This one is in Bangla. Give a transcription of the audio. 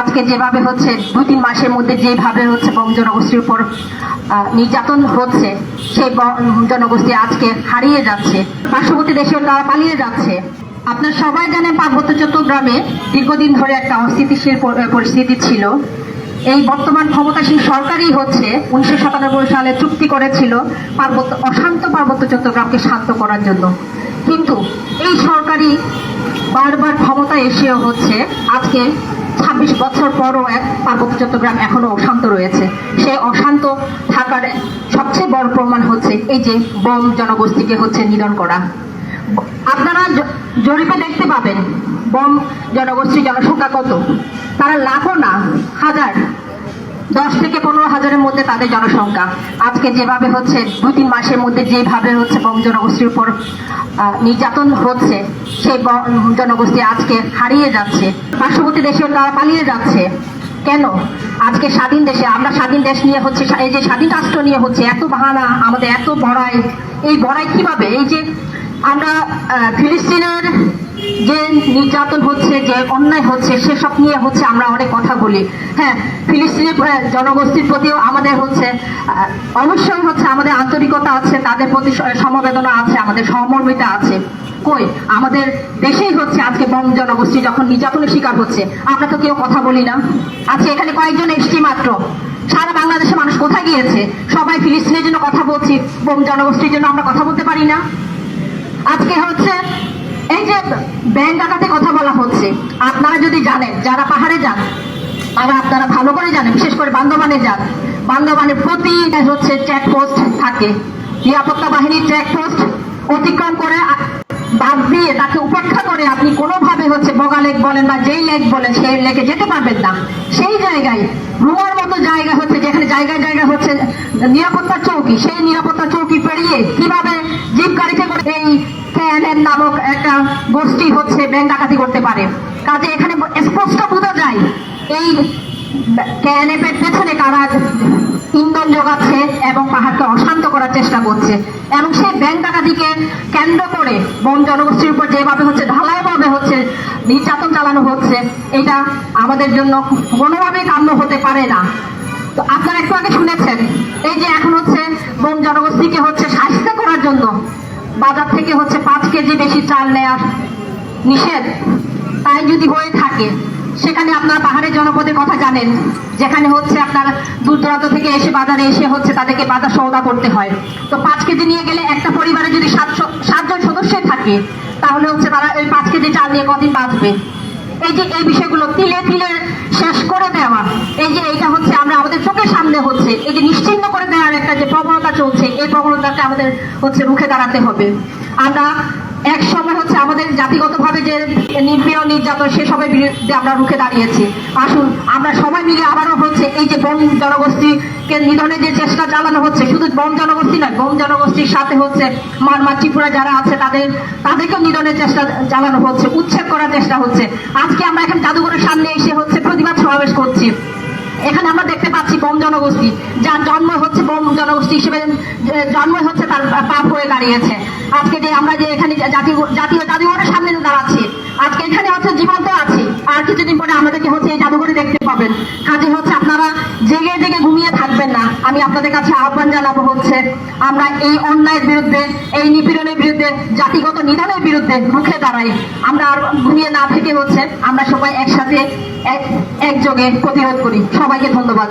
আজকে যেভাবে হচ্ছে, দুই তিন মাসের মধ্যে যেভাবে হচ্ছে বম জনগোষ্ঠীর উপর নির্যাতন হচ্ছে, সেই জনগোষ্ঠী আজকে হারিয়ে যাচ্ছে। পার্শ্ববর্তী দেশেও তারা পালিয়ে যাচ্ছে। আপনার সবাই জানেন পার্বত্য চট্টগ্রামে দীর্ঘদিন ধরে একটা অস্থিতিশীল পরিস্থিতি ছিল। এই বর্তমান ক্ষমতাসীন সরকারই হচ্ছে উনিশশো সাতানব্বই সালে চুক্তি করেছিল পার্বত্য, অশান্ত পার্বত্য চট্টগ্রামকে শান্ত করার জন্য। কিন্তু এই সরকারই বারবার ক্ষমতা এসেও হচ্ছে আজকে ছাব্বিশ বছর পরও এক পার্বত্য চট্টগ্রাম এখনও অশান্ত রয়েছে। সেই অশান্ত থাকার সবচেয়ে বড় প্রমাণ হচ্ছে এই যে বম জনগোষ্ঠীকে হচ্ছে নিধন করা। আপনারা জরিপে দেখতে পাবেন বম জনগোষ্ঠীর জনসংখ্যা কত? তারা লাখও না, হাজার। দশ থেকে পনেরো হাজারের মধ্যে তাদের জনসংখ্যা। আজকে যেভাবে হচ্ছে, দুই তিন মাসের মধ্যে যেভাবে হচ্ছে বম জনগোষ্ঠীর উপর নির্যাতন হচ্ছে, সেই জনগোষ্ঠী আজকে হারিয়ে যাচ্ছে। পার্শ্ববর্তী দেশেও তারা পালিয়ে যাচ্ছে। কেন? আজকে স্বাধীন দেশে, আমরা স্বাধীন দেশ নিয়ে হচ্ছে এই যে স্বাধীন রাষ্ট্র নিয়ে হচ্ছে এত বাহানা, আমাদের এত বড়াই, এই বড়াই কীভাবে? এই যে আমরা ফিলিস্তিনের যে নির্যাতন হচ্ছে, যে অন্যায় হচ্ছে, সেসব নিয়ে হচ্ছে আমরা অনেক কথা বলি। হ্যাঁ ফিলিস্তিনি জনগোষ্ঠীর প্রতিও আমাদের হচ্ছে অবশ্যই হচ্ছে আমাদের আন্তরিকতা আছে, তাদের প্রতি সমবেদনা আছে, আমাদের সহমর্মিতা আছে। কই? আমাদের দেশেই হচ্ছে আজকে বম জনগোষ্ঠী যখন নির্যাতনের শিকার হচ্ছে, আমরা তো কেউ কথা বলি না। আজকে এখানে কয়েকজন এসছি মাত্র। সারা বাংলাদেশের মানুষ কোথায় গিয়েছে? সবাই ফিলিস্তিনের জন্য কথা বলছি বোম জনগোষ্ঠীর জন্য আমরা কথা বলতে পারি না। আজকে হচ্ছে এই যে ব্যাংক ডাকাতে কথা বলা হচ্ছে, আপনারা যদি জানেন, যারা পাহাড়ে যান, তারা আপনারা ভালো করে জানেন, বিশেষ করে বান্দরবানে যান, বান্দরবানে প্রতি হচ্ছে চেকপোস্ট থাকে। নিরাপত্তা বাহিনীর চেকপোস্ট অতিক্রম করে বাদ দিয়ে তাকে উপেক্ষা করে আপনি কোনোভাবে হচ্ছে বগা লেক বলেন বা যেই লেক বলেন, সেই লেকে যেতে পারবেন না। সেই জায়গায় রুমার মতো জায়গা হচ্ছে, যেখানে জায়গায় জায়গায় হচ্ছে নিরাপত্তা চৌকি, সেই নিরাপত্তা চৌকি পেরিয়ে কীভাবে জিপ গাড়িতে করে এই কেএনএন নামক একটা গোষ্ঠী হচ্ছে ব্যাংক ডাকাতি করতে পারে। কাজে এখানে স্পষ্ট বোঝা যায়, এই কেএনএফ পেছনে কারা ইন্ধন যোগাচ্ছে এবং পাহাড়কে অশান্ত করার চেষ্টা করছে। এবং সেই ব্যাংক ডাকাতিকে কেন্দ্র করে বন জনগোষ্ঠীর উপর যেভাবে হচ্ছে, ঢালাইভাবে হচ্ছে নির্যাতন চালানো হচ্ছে, এটা আমাদের জন্য কোনোভাবেই কাম্য হতে পারে না। তো আপনারা একটু আগে শুনেছেন, এই যে এখন হচ্ছে বন জনগোষ্ঠীকে হচ্ছে শাস্তি করার জন্য বাজার থেকে হচ্ছে পাঁচ কেজি বেশি চাল নেওয়ার নিষেধ তাই যদি হয়ে থাকে, সেখানে আপনার পাহাড়ের জনপদের কথা জানেন, যেখানে হচ্ছে আপনার দূর দূরান্ত থেকে এসে বাজারে এসে হচ্ছে তাদেরকে বাজার সৌদা করতে হয়। তো পাঁচ কেজি নিয়ে গেলে একটা পরিবারে যদি সাতজন সদস্য থাকে, তাহলে হচ্ছে তারা ওই পাঁচ কেজি চাল নিয়ে কদিন বাঁচবে। এই যে এই বিষয়গুলো তিলে তিলে শেষ করে দেওয়া, এই যে এইটা হচ্ছে সামনে হচ্ছে এই যে নিশ্চিন্ন করে দেওয়ার একটা যে প্রবণতা চলছে, এই প্রবণতাকে আমাদের হচ্ছে রুখে দাঁড়াতে হবে। আমরা এক সময় হচ্ছে আমাদের জাতিগতভাবে যে নির্পীড়ন নির্যাতন সেসবের বিরুদ্ধে আমরা রুখে দাঁড়িয়েছি। আসুন, আমরা সবাই মিলে আবারও হচ্ছে এই যে বন জনগোষ্ঠীকে নিধনের যে চেষ্টা চালানো হচ্ছে, শুধু বন জনগোষ্ঠী নয়, বন জনগোষ্ঠীর সাথে হচ্ছে মারমা, ত্রিপুরা যারা আছে, তাদের তাদেরকেও নিধনের চেষ্টা চালানো হচ্ছে, উচ্ছেদ করার চেষ্টা হচ্ছে। আজকে আমরা এখন জাদুঘরের সামনে এসে হচ্ছে প্রতিবাদ সমাবেশ করছি। এখানে আমরা দেখতে পাচ্ছি বোম জনগোষ্ঠী, যার জন্ম হচ্ছে বোম জনগোষ্ঠী হিসেবে জন্ম হচ্ছে তার পাপ হয়ে দাঁড়িয়েছে। আজকে যে আমরা যে এখানে জাতীয় জাতীয় জাদুঘরের সামনে দাঁড়াচ্ছি, আজকে এখানে হচ্ছে জীবন্ত আছি। আর কিছুদিন পরে আমাদেরকে হচ্ছে এই জাদুঘরে দেখতে পাবেন। কাজে হচ্ছে আপনারা জেগে জেগে ঘুমিয়ে থাকবেন না। আমি আপনাদের কাছে আহ্বান জানাব হচ্ছে, আমরা এই অন্যায়ের বিরুদ্ধে, এই নিপীড়নের বিরুদ্ধে, জাতিগত নিধনের বিরুদ্ধে মুখে দাঁড়াই। আমরা আর ঘুমিয়ে না থেকে হচ্ছে, আমরা সবাই একসাথে এক একযোগে প্রতিরোধ করি। সবাইকে ধন্যবাদ।